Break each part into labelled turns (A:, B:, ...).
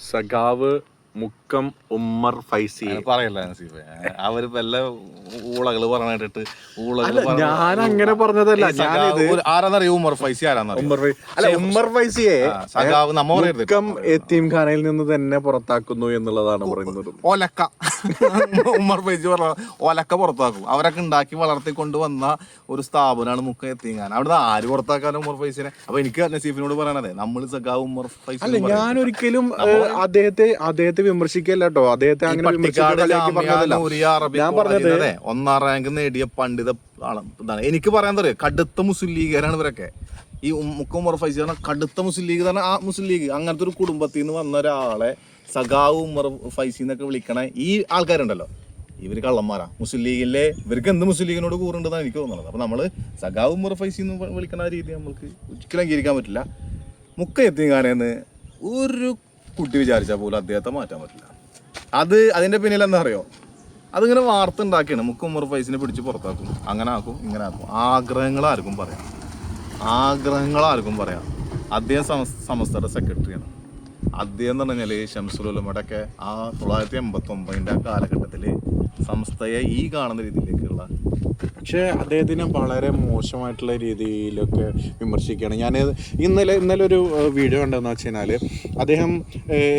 A: സഖാവ് മുക്കം ഉമ്മർ ഫൈസി.
B: പറയല്ല നസീബേ അവർ വല്ല ഊളകൾ പറഞ്ഞിട്ട്
A: ഊളകൾ
B: ഊളകൾ
A: ഞാൻ അങ്ങനെ പറഞ്ഞതല്ല.
B: ആരാന്നറിയോ? ഉമ്മർ ഫൈസി ആരാന്നറിയോ?
A: ഉമ്മർ ഫൈ- അല്ല ഉമ്മർ ഫൈസിയെ
B: സഖാവ് നമ്മ
A: മുക്കം നിന്ന് തന്നെ പുറത്താക്കുന്നു എന്നുള്ളതാണ് പറയുന്നത്.
B: ഒലക്ക. ഉമ്മർ ഫൈസി പറഞ്ഞ ഒലക്ക പുറത്താക്കും. അവരൊക്കെ ഉണ്ടാക്കി വളർത്തി കൊണ്ടുവന്ന ഒരു സ്ഥാപനമാണ് മുക്കം എത്തിങ്ങാൻ അവിടെ ആര് പുറത്താക്കാനും ഉമ്മർ ഫൈസിനെ? അപ്പൊ എനിക്ക് നസീഫിനോട് പറയണതേ നമ്മൾ സഖാവ് ഉമ്മർ ഫൈസി
A: അല്ല ഞാൻ ഒരിക്കലും അദ്ദേഹത്തെ അദ്ദേഹത്തെ വിമർശിക്കല്ല കേട്ടോ അദ്ദേഹത്തെ അങ്ങനെ ഞാൻ പറഞ്ഞത്
B: ഒന്നാം റാങ്ക് നേടിയ പണ്ഡിത ഇതാണ്. എനിക്ക് പറയാൻ പറയാം കടുത്ത മുസ്ലിം ലീഗുകാരാണ് ഇവരൊക്കെ. ഈ ഉം- മുക്കം ഉമർ ഫൈസി പറഞ്ഞ കടുത്ത മുസ്ലിം ലീഗ് തന്നെ ആ മുസ്ലിം ലീഗ് അങ്ങനത്തെ ഒരു കുടുംബത്തിൽ നിന്ന് വന്ന ഒരാളെ സഖാവ് ഉമർ ഫൈസി എന്നൊക്കെ വിളിക്കണ ഈ ആൾക്കാരുണ്ടല്ലോ. ഇവർ കള്ളന്മാരാ. മുസ്ലിം ലീഗിലെ ഇവർക്ക് എന്ത് മുസ്ലിം ലീഗിനോട് കൂറുണ്ടെന്നാണ് എനിക്ക് തോന്നുന്നത്. അപ്പൊ നമ്മൾ സഖാവ് ഉമർ ഫൈസി എന്ന് വിളിക്കണ രീതി നമ്മൾക്ക് ഒരിക്കലും അംഗീകരിക്കാൻ പറ്റില്ല. മുക്ക കാരണം ഒരു കുട്ടി വിചാരിച്ചാൽ പോലും അദ്ദേഹത്തെ മാറ്റാൻ പറ്റില്ല. അത് അതിന്റെ പിന്നിൽ എന്താ അറിയോ? അതിങ്ങനെ വാർത്ത ഉണ്ടാക്കിയാണ്. മുക്കും ഉമർ ഫൈസിനെ പിടിച്ച് പുറത്താക്കും. അങ്ങനെ ആക്കും ഇങ്ങനെ ആക്കും. ആഗ്രഹങ്ങൾ ആർക്കും പറയാം. ആഗ്രഹങ്ങൾ ആർക്കും പറയാം. അദ്ദേഹം സമസ്തയുടെ സെക്രട്ടറിയാണ് അദ്ദേഹം എന്ന് പറഞ്ഞാൽ ഷംസുലുലമയുടെ ഒക്കെ ആ തൊള്ളായിരത്തി എൺപത്തി ഒമ്പതിന്റെ ആ കാലഘട്ടത്തിൽ സംസ്ഥയെ ഈ കാണുന്ന രീതിയിലേക്കുള്ള
A: പക്ഷേ അദ്ദേഹത്തിനെ വളരെ മോശമായിട്ടുള്ള രീതിയിലൊക്കെ വിമർശിക്കുകയാണ്. ഞാൻ ഇന്നലെ ഇന്നലെ ഒരു വീഡിയോ ഉണ്ടെന്ന് വെച്ച് കഴിഞ്ഞാൽ അദ്ദേഹം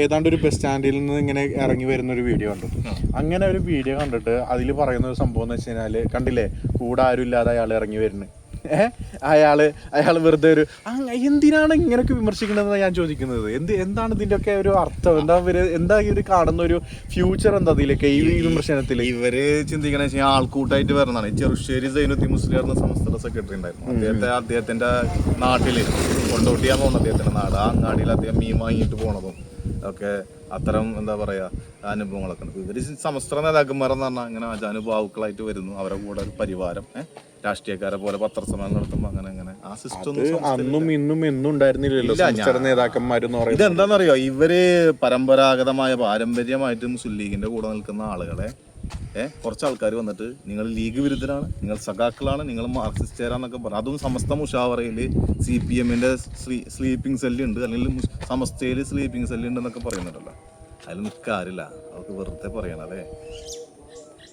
A: ഏതാണ്ട് ഒരു ബസ് സ്റ്റാൻഡിൽ നിന്ന് ഇങ്ങനെ ഇറങ്ങി വരുന്ന ഒരു വീഡിയോ ഉണ്ട് അങ്ങനെ ഒരു വീഡിയോ കണ്ടിട്ട് അതിൽ പറയുന്ന ഒരു സംഭവം എന്ന് വെച്ച് കഴിഞ്ഞാൽ കണ്ടില്ലേ? കൂടെ ആരും ഇല്ലാതെ അയാൾ ഇറങ്ങി വരുന്നത് അയാൾ അയാൾ വെറുതെ ഒരു "അങ്ങ് എന്തിനാണ് ഇങ്ങനെയൊക്കെ വിമർശിക്കുന്നത് ഞാൻ ചോദിക്കുന്നത്? എന്ത് എന്താണ് ഇതിന്റെ ഒക്കെ ഒരു അർത്ഥം? എന്താ ഇവർ എന്താ ഇവർ കാണുന്ന ഒരു ഫ്യൂച്ചർ എന്താ ഇതിലേക്ക് ഈ വിമർശനത്തിൽ
B: ഇവർ ചിന്തിക്കണ വെച്ചാൽ ആൾക്കൂട്ടായിട്ട് വരുന്നതാണ് ചെറുശ്ശേരി സൈനുദ്ദീൻ മുസ്ലിം എന്ന സംസ്ഥാന സെക്രട്ടറി ഉണ്ടായിരുന്നു അദ്ദേഹത്തെ അദ്ദേഹത്തിന്റെ നാട്ടിൽ കൊണ്ടോട്ടിയാന്ന് തോന്നുന്നു അദ്ദേഹത്തിന്റെ നാട്. ആ അങ്ങാടിയിൽ അദ്ദേഹം മീൻ വാങ്ങിയിട്ട് പോണതും. ഒക്കെ അത്തരം എന്താ പറയാ അനുഭവങ്ങളൊക്കെ ഉണ്ട്. ഇവർ സമസ്ത്ര നേതാക്കന്മാർ എന്ന് പറഞ്ഞാൽ അങ്ങനെ അജാനുഭാവുക്കളായിട്ട് വരുന്നു. അവരെ കൂടെ ഒരു പരിവാരം രാഷ്ട്രീയക്കാരെ പോലെ പത്രസമ്മേളനം നടത്തുമ്പോൾ അങ്ങനെ അങ്ങനെ ആ സിസ്റ്റം
A: അന്നും ഇന്നും എന്നും ഉണ്ടായിരുന്നില്ലല്ലോ നേതാക്കന്മാരെന്ന് പറയുന്നത്.
B: ഇതെന്താണെന്നറിയോ ഇവർ പരമ്പരാഗതമായ പാരമ്പര്യമായിട്ട് മുസ്ലിം ലീഗിന്റെ കൂടെ നിൽക്കുന്ന ആളുകളെ ഏഹ് കുറച്ച് ആൾക്കാർ വന്നിട്ട് നിങ്ങൾ ലീഗ് വിരുദ്ധരാണ് നിങ്ങൾ സഖാക്കളാണ് നിങ്ങൾ മാർക്സിസ്റ്റുകാരാന്നൊക്കെ പറഞ്ഞു. അതും സമസ്ത മുഷാവറയിൽ സി പി എമ്മിന്റെ സ്ലീ സ്ലീപ്പിംഗ് സെല്ലുണ്ട് അല്ലെങ്കിൽ മുസ്- സമസ്തയിൽ സ്ലീപ്പിംഗ് സെല്ലുണ്ടെന്നൊക്കെ പറയുന്നുണ്ടല്ലോ. അതിൽ നിൽക്കാറില്ല അവർക്ക് വെറുതെ പറയണം അതെ